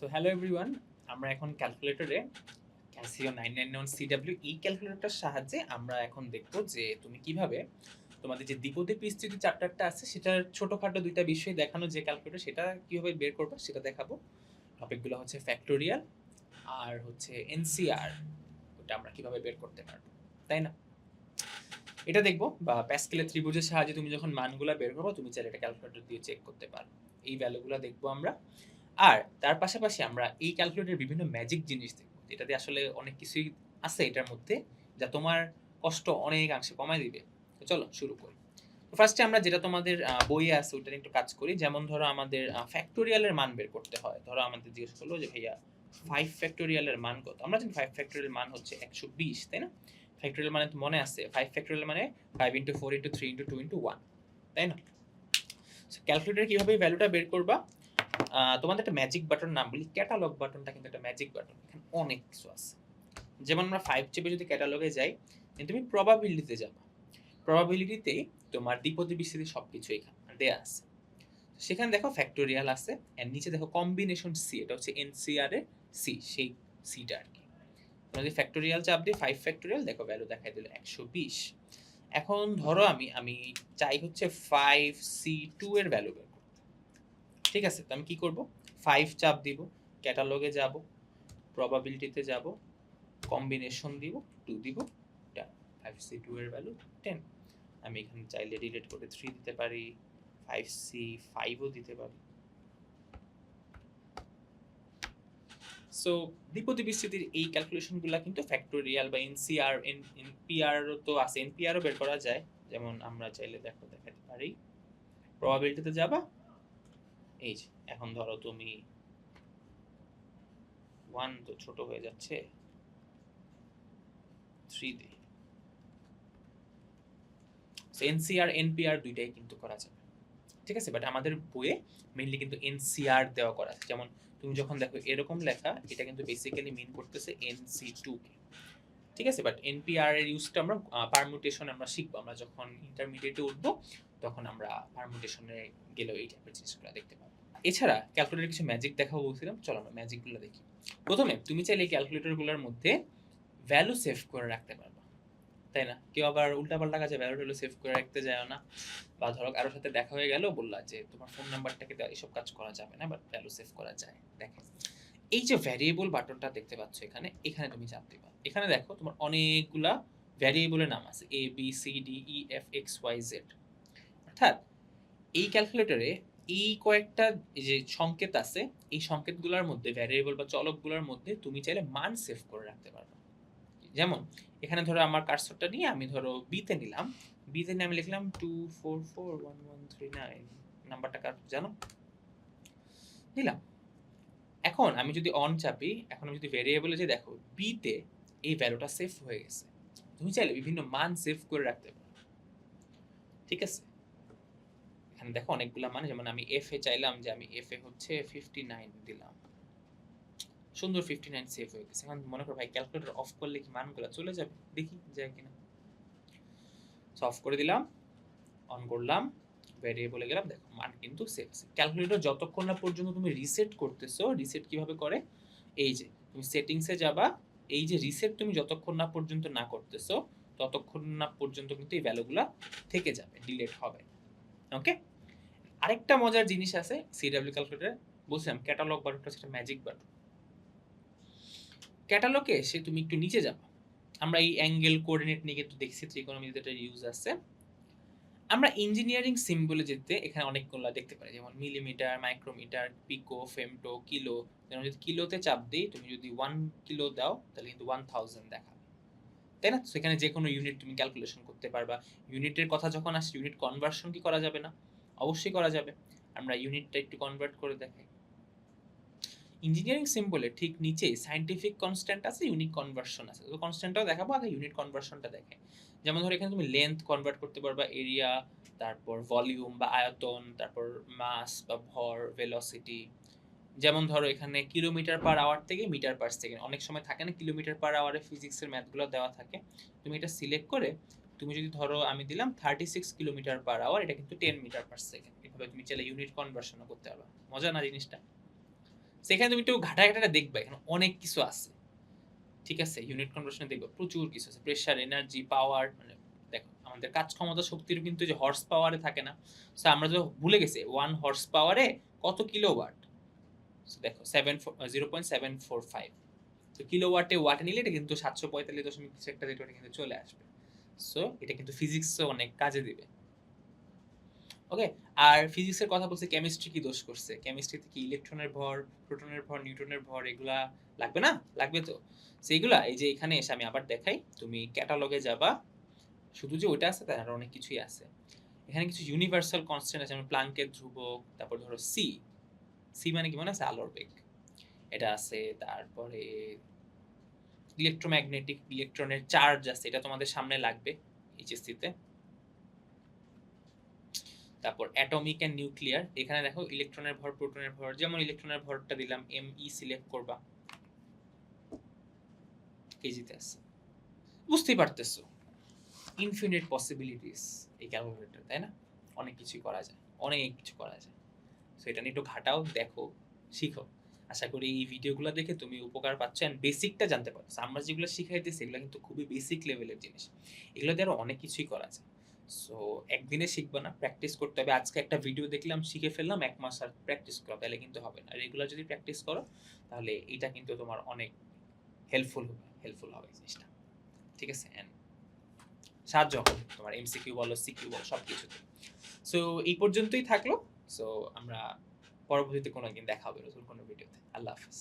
So hello everyone আমরা এখন ক্যালকুলেটরে Casio nine nine one CW এই ক্যালকুলেটরটার সাহায্যে আমরা এখন দেখব যে তুমি কীভাবে তোমাদের যে দ্বিপদী পিস্তৃতি চ্যাপ্টারটা আছে, সেটার ছোটোখাটো দুইটা বিষয় দেখানো যে ক্যালকুলেটর সেটা কীভাবে বের করবে সেটা দেখাবো। টপিকগুলো হচ্ছে ফ্যাক্টোরিয়াল আর হচ্ছে এনসিআর ওটা আমরা কীভাবে বের করতে পারব, তাই না? এটা দেখব বা প্যাসকেলের ত্রিভুজের সাহায্যে তুমি যখন মানগুলো বের করব, তুমি চাইলে এটা ক্যালকুলেটর দিয়ে চেক করতে পারো। এই ভ্যালুগুলো দেখব আমরা। আর তার পাশাপাশি আমরা এই ক্যালকুলেটরের বিভিন্ন ম্যাজিক জিনিস দেখব যেটাতে আসলে অনেক কিছুই আছে এটার মধ্যে যা তোমার কষ্ট অনেকাংশে কমায় দিবে। তো চলো শুরু করি। তো ফার্স্টে আমরা যেটা তোমাদের বইয়ে আছে নিয়ে একটু কাজ করি। যেমন ধরো আমাদের ফ্যাক্টোরিয়ালের মান বের করতে হয়। ধরো আমাদের জিজ্ঞেস করল যে, ভাইয়া ফাইভ ফ্যাক্টোরিয়ালের মান কত? আমরা জানি ফাইভ ফ্যাক্টোরিয়াল মান হচ্ছে একশো বিশ, তাই না? ফ্যাক্টোরিয়াল মানে মনে আছে। ফাইভ ফ্যাক্টোরিয়াল মানে five into four into three into two into one তাই না? ক্যালকুলেটর কীভাবে ভ্যালুটা বের করবা? তোমাদের একটা ম্যাজিক বাটন নাম বলি ক্যাটালগ বাটনটা কিন্তু একটা ম্যাজিক বাটন এখানে অনেক কিছু আছে। যেমন আমরা ফাইভ চেপে যদি ক্যাটালগে যাই তুমি প্রবাবিলিটিতে যাবা। প্রবাবিলিটিতে তোমার দ্বিপদী বিস্তৃতি সব কিছু এখানে দেয়া আছে। সেখানে দেখো ফ্যাক্টোরিয়াল আছে এর নিচে দেখো কম্বিনেশন সি এটা হচ্ছে এনসিআর এর সি সেই সিটা আর কি। তোমরা যদি ফ্যাক্টোরিয়াল চাপ দিয়ে ফাইভ ফ্যাক্টোরিয়াল দেখো ভ্যালু দেখাই দিল একশো বিশ। এখন ধরো আমি আমি চাই হচ্ছে ফাইভ সি টু এর ভ্যালু বের। ঠিক আছে, তো আমি কি করব? ফাইভ চাপ দিব ক্যাটালগে যাব প্রবাবিলিটিতে যাব কম্বিনেশন দিব টু দিব ফাইভ সি টু এর ভ্যালু টেন আমি এখানে চাইলে ডিলিট করে থ্রি দিতে পারি ফাইভ সি ফাইভও দিতে পারি। সো দ্বিপদী বিস্তৃতির এই ক্যালকুলেশনগুলো কিন্তু ফ্যাক্টোরিয়াল বা এনসিআর এনপিআর তো আছে এনপিআরও বের করা যায়। যেমন আমরা চাইলে দেখো, দেখাতে পারি। প্রবাবিলিটিতে যাবা এই যে, এখন ধরো তুমি ওয়ান তো ছোট হয়ে যাচ্ছে থ্রি দে এনসিআর এনপিআর দুইটাই কিন্তু করা যাবে। ঠিক আছে? বাট আমাদের বইয়ে মেইনলি কিন্তু এনসিআর দেওয়া করা আছে। যেমন তুমি যখন দেখো এরকম লেখা, এটা কিন্তু বেসিক্যালি মিন করতেছে এনসি টু কে। ঠিক আছে? বাট এনপিআর এর ইউজটা আমরা পারমুটেশন আমরা শিখব। আমরা যখন ইন্টারমিডিয়েটে উঠবো, তখন আমরা পারমুটেশনে গেলেও এই টাইপের জিনিসগুলো দেখতে পাবো। এছাড়া ক্যালকুলেটর কিছু ম্যাজিক দেখাবো বলছিলাম। চলো আমরা ম্যাজিকগুলো দেখি। প্রথমে তুমি চাইলে ক্যালকুলেটরগুলোর মধ্যে ভ্যালু সেভ করে রাখতে পারবা। তাই না? কেউ আবার উল্টাপাল্টা কাজে ভ্যালু ট্যালু সেভ করে রাখতে যায় না। বা ধরো কারোর সাথে দেখা হয়ে গেল, বললা যে তোমার ফোন নাম্বারটাকে এসব কাজ করা যাবে না বাট ভ্যালু সেভ করা যায়। দেখো। এই যে ভ্যারিয়েবল বাটনটা দেখতে পাচ্ছ এখানে এখানে তুমি চাপ দিবা। এখানে দেখো তোমার অনেকগুলা ভ্যারিয়েবলের নাম আছে A B C D E F X Y Z অর্থাৎ এই ক্যালকুলেটরে এই কয়েকটা যে সংকেত আছে, এই সংকেতগুলোর মধ্যে ভ্যারিয়েবল বা চলকগুলোর মধ্যে তুমি চাইলে মান সেভ করে রাখতে পারবে। যেমন, এখানে ধরো আমার কার্সরটা নিয়ে আমি ধরো বিতে নিলাম। বিতে নিয়ে আমি লিখলাম two four four one one three nine নাম্বারটা কার, জানো? নিলাম। এখন আমি যদি অন চাপি, এখন আমি যদি ভেরিয়েবলে যে দেখো বিতে এই ভ্যালুটা সেভ হয়ে গেছে। তুমি চাইলে বিভিন্ন মান সেভ করে রাখতে পারো। ঠিক আছে? এখানে দেখো অনেকগুলা মান, যেমন আমি এফ এ চাইলাম যে আমি এফ এ হচ্ছে ফিফটি নাইন দিলাম। সুন্দর ফিফটি নাইন সেভ হয়ে গেছে। এখন মনে করো ভাই ক্যালকুলেটর অফ করলে কি মানগুলো চলে যাবে? দেখি যায় কিনা। সো অফ করে দিলাম অন করলাম ভ্যারিয়েবলে গেলাম, দেখো মান কিন্তু সেভ আছে। ক্যালকুলেটর যতক্ষণ না পর্যন্ত তুমি রিসেট করতেছো রিসেট কীভাবে করে? এই যে, তুমি সেটিংসে যাবা, এই যে রিসেট তুমি যতক্ষণ না পর্যন্ত না করতেছো, ততক্ষণ না পর্যন্ত কিন্তু এই ভ্যালুগুলা থেকে যাবে ডিলেট হবে। ওকে আরেকটা মজার জিনিস আছে সিডাব্লিউ ক্যালকুলেটরে বলছিলাম ক্যাটালগ বাটনটা সেটা ম্যাজিক বাটন ক্যাটালগে সে তুমি একটু নিচে যাবা। আমরা এই অ্যাঙ্গেল কোঅর্ডিনেট নিয়ে কিন্তু দেখছি ত্রিকোণমিতিতে এটা ইউজ আছে। আমরা ইঞ্জিনিয়ারিং সিম্বলে যেতে এখানে অনেকগুলো দেখতে পারি। যেমন millimetre micrometre pico femto kilo যেমন যদি কিলোতে চাপ দিই, তুমি যদি ওয়ান কিলো দাও, তাহলে কিন্তু ওয়ান থাউজেন্ড দেখাবে। তাই না? সেখানে যে কোনো ইউনিট তুমি ক্যালকুলেশন করতে পারবা। ইউনিটের কথা যখন আসে ইউনিট কনভার্সন কি করা যাবে না? অবশ্যই করা যাবে। আমরা ইউনিটটা একটু কনভার্ট করে দেখাই। ইঞ্জিনিয়ারিং সিম্বলে ঠিক নিচেই সাইন্টিফিক কনস্ট্যান্ট আছে ইউনিট কনভার্সন আছে। তো কনস্ট্যান্টটাও দেখাবো, আগে ইউনিট কনভার্সনটা দেখে যেমন ধরো এখানে তুমি লেন্থ কনভার্ট করতে পারবা এরিয়া তারপর ভলিউম বা আয়তন, তারপর মাস বা ভর ভেলোসিটি যেমন ধরো এখানে কিলোমিটার পার আওয়ার থেকে মিটার পার সেকেন্ড অনেক সময় থাকে না কিলোমিটার পার আওয়ারে ফিজিক্সের ম্যাথগুলো দেওয়া থাকে। তুমি এটা সিলেক্ট করে তুমি যদি ধরো আমি দিলাম thirty six kilometre per hour এটা কিন্তু টেন মিটার পার সেকেন্ড এভাবে তুমি চাইলে ইউনিট কনভার্সনও করতে পারবা। মজা না জিনিসটা? সেখানে তুমি একটু ঘাটা দেখবে, এখানে অনেক কিছু আছে। ঠিক আছে? ইউনিট কনভার্সনে দেখবে প্রচুর কিছু আছে। প্রেশার এনার্জি পাওয়ার মানে দেখো, আমাদের কাজ ক্ষমতা শক্তির কিন্তু যে হর্স পাওয়ারে থাকে না। সো আমরা তো ভুলে গেছি ওয়ান হর্স পাওয়ারে কত কিলোওয়াট দেখো seven zero point seven four five তো কিলোওয়াটে ওয়াটে নিলে এটা কিন্তু সাতশো পঁয়তাল্লিশ দশমিক কিছু একটা কিন্তু চলে আসবে। সো এটা কিন্তু ফিজিক্সও অনেক কাজে দিবে। ওকে আর ফিজিক্সের কথা বলছে কেমিস্ট্রি কি দোষ করছে? কেমিস্ট্রিতে কি ইলেকট্রনের ভর প্রোটনের ভর নিউটনের ভর এগুলা লাগবে না? লাগবে তো? সেইগুলা এই যে এখানে এসে আমি আবার দেখাই, তুমি ক্যাটালগে যাবা। শুধু যে ওইটা আছে, তার আরও অনেক কিছুই আছে। এখানে কিছু ইউনিভার্সাল কনস্ট্যান্ট আছে, যেমন প্লাঙ্কের ধ্রুবক, তারপর ধরো সি সি মানে কি মনে আছে? আলোর বেগ। এটা আছে, তারপরে ইলেকট্রোম্যাগনেটিক ইলেকট্রনের চার্জ আছে, এটা তোমাদের সামনে লাগবে এইচএসসি তে। তারপর অ্যাটমিক অ্যান্ড নিউক্লিয়ার এখানে দেখো ইলেকট্রনের ভর প্রোটনের ভর, যেমন ইলেকট্রনের ভরটা দিলাম এম ই সিলেক্ট করবা। কেজিতে আছে। বুঝতেই পারতেছো। ইনফিনিট পসিবিলিটিস এই ক্যালকুলেটর তাই না? অনেক কিছুই করা যায়, অনেক কিছু করা যায়। সো এটা নিয়ে একটু ঘাটাও, দেখো, শিখো। আশা করি এই ভিডিওগুলো দেখে তুমি উপকার পাচ্ছ অ্যান্ড বেসিকটা জানতে পারছ আমরা যেগুলো শিখাইতেছি এগুলো কিন্তু খুবই বেসিক লেভেলের জিনিস। এগুলো দিয়ে আরও অনেক কিছুই করা যায় সো, একদিনে শিখবে না, প্র্যাকটিস করতে হবে। আজকে একটা ভিডিও দেখলাম, শিখে ফেললাম, এক মাস আর প্র্যাকটিস করো, তাহলে কিন্তু হবে না। রেগুলার যদি প্র্যাকটিস করো, তাহলে এটা কিন্তু তোমার অনেক হেল্পফুল হবে হেল্পফুল হবে জিনিসটা। ঠিক আছে? অ্যান্ড সাহায্য হবে তোমার এমসিকিউ বলো সিকিউ বলো সব কিছুতে সো, এই পর্যন্তই থাকল। সো, আমরা পরবর্তীতে কোনো একদিন দেখা হবে নতুন কোনো ভিডিওতে। আল্লাহ হাফিজ।